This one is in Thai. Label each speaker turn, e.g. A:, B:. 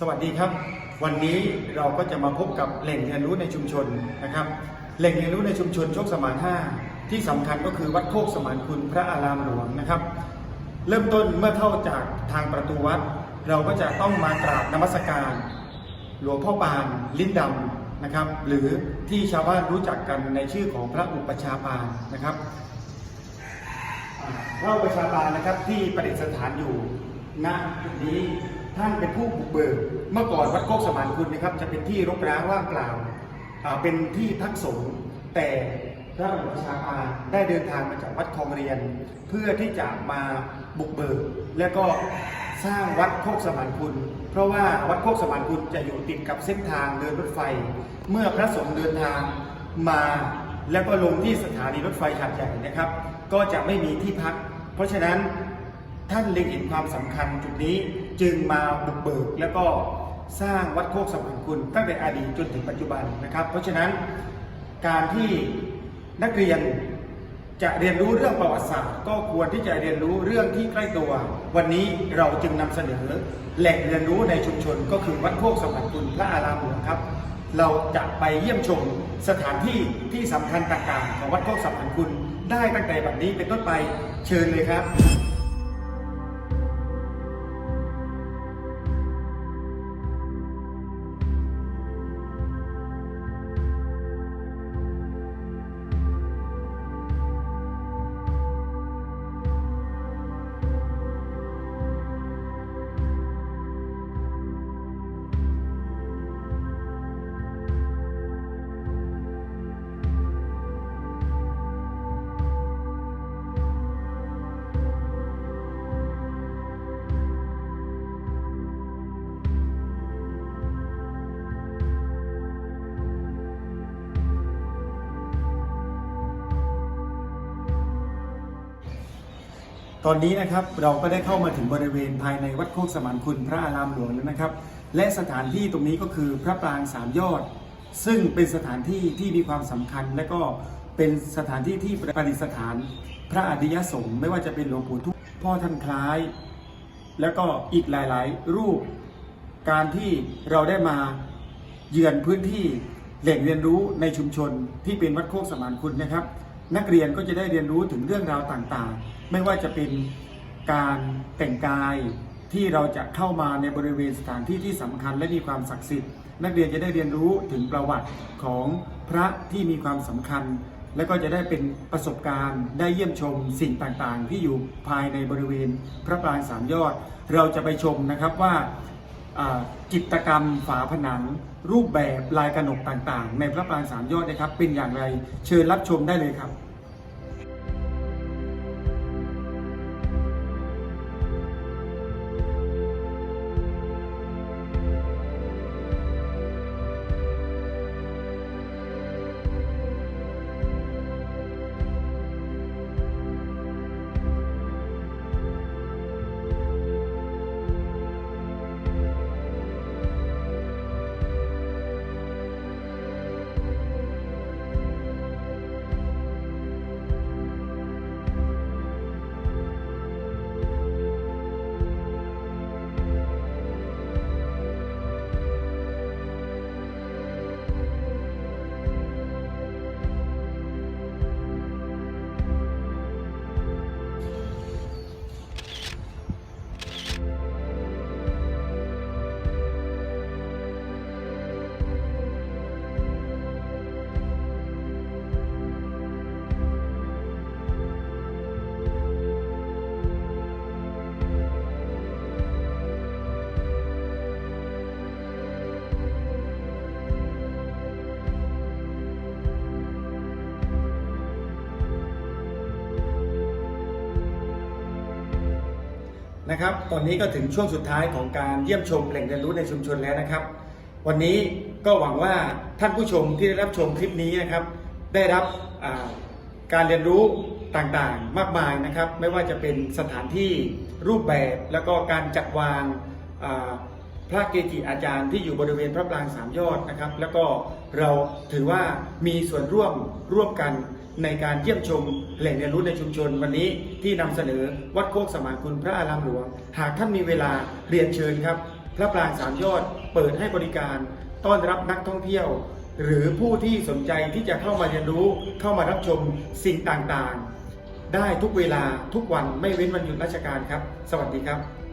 A: สวัสดีครับ วันนี้เราก็จะมาพบกับแหล่งเรียนรู้ในชุมชนนะครับ แหล่งเรียนรู้ในชุมชนโชคสมาน5ที่สำคัญก็คือวัดโคกสมานคุณพระอารามหลวงนะครับ เริ่มต้นเมื่อเข้าจากทางประตูวัด เราก็จะต้องมากราบนมัสการ หลวงพ่อปานลิ้นดำนะครับ หรือที่ชาวบ้านรู้จักกันในชื่อของพระอุปชาปานนะครับพระอุปชาปานนะครับที่ประดิษฐานอยู่ณจุดนี้ ท่านเป็นผู้บุกเบิกเมื่อก่อนวัดโคกสมานคุณนะครับ จะเป็นที่รกร้างว่างเปล่าเป็นที่พักสงฆ์แต่พระอุชาย์ปาได้เดินทางมาจากวัดคลองเรียน เพื่อที่จะมาบุกเบิก และก็สร้างวัดโคกสมานคุณ เพราะว่าวัดโคกสมานคุณจะอยู่ติดกับเส้นทางเดินรถไฟ เมื่อพระสงฆ์เดินทางมาแล้วก็ลงที่สถานีรถไฟหาดใหญ่นะครับ ก็จะไม่มีที่พัก เพราะฉะนั้น ท่านเล็งเห็นความสำคัญจุดนี้จึงมาบุกเบิกแล้วก็สร้างวัดโคกสมานคุณตั้งแต่อดีตจนถึงปัจจุบันนะครับ เพราะฉะนั้นการที่นักเรียนจะเรียนรู้เรื่องประวัติศาสตร์ก็ควรที่จะเรียนรู้เรื่องที่ใกล้ตัว วันนี้เราจึงนำเสนอแหล่งเรียนรู้ในชุมชน ก็คือวัดโคกสมานคุณพระอารามหลวงครับ เราจะไปเยี่ยมชมสถานที่ที่สำคัญต่างๆ ของวัดโคกสัมพันธ์คุณได้ตั้งแต่แบัดนี้เป็นต้นไปเชิญเลยครับ ตอนนี้นะครับเราก็ได้เข้ามาถึงบริเวณภายในวัดโคกสมานคุณพระอารามหลวงแล้วนะครับ และสถานที่ตรงนี้ก็คือพระปรางสามยอด ซึ่งเป็นสถานที่ที่มีความสำคัญ และก็เป็นสถานที่ที่ประดิษฐาน พระอริยสงฆ์ไม่ว่าจะเป็นหลวงปู่ทุกพ่อท่านคล้าย แล้วก็อีกหลายๆ รูป การที่เราได้มาเยือนพื้นที่แหล่งเรียนรู้ในชุมชนที่เป็นวัดโคกสมานคุณนะครับ นักเรียนก็จะได้เรียนรู้ถึงเรื่องราวต่างๆ ไม่ว่าจะเป็นการแต่งกายที่เราจะเข้ามาในบริเวณสถานที่ที่สำคัญและมีความศักดิ์สิทธิ์ นักเรียนจะได้เรียนรู้ถึงประวัติของพระที่มีความสำคัญ และก็จะได้เป็นประสบการณ์ ได้เยี่ยมชมสิ่งต่างๆ ที่อยู่ภายในบริเวณพระปรางสามยอด เราจะไปชมนะครับว่า จิตกรรมฝาผนัง รูปแบบลายกระหนกต่างๆ ในพระปรางสามยอดนะครับ เป็นอย่างไรเชิญรับชมได้เลยครับ นะครับ ตอนนี้ก็ถึงช่วงสุดท้ายของการเยี่ยมชมแหล่งเรียนรู้ในชุมชนแล้วนะครับ วันนี้ก็หวังว่าท่านผู้ชมที่ได้รับชมคลิปนี้นะครับ ได้รับการเรียนรู้ต่างๆ มากมายนะครับ ไม่ว่าจะเป็นสถานที่รูปแบบแล้วก็การจัดวางพระเกจิอาจารย์ที่อยู่บริเวณพระปรางสามยอดนะครับ แล้วก็เราถือว่ามีส่วนร่วมร่วมกัน ในการเยี่ยมชมแหล่งเรียนรู้ในชุมชนวันนี้ที่นำเสนอวัดโคกสมานคุณพระอารามหลวง หากท่านมีเวลาเรียนเชิญครับ พระปรางสามยอดเปิดให้บริการ ต้อนรับนักท่องเที่ยว หรือผู้ที่สนใจที่จะเข้ามาเรียนรู้เข้ามารับชมสิ่งต่างๆ ได้ทุกเวลาทุกวันไม่เว้นวันหยุดราชการครับ สวัสดีครับ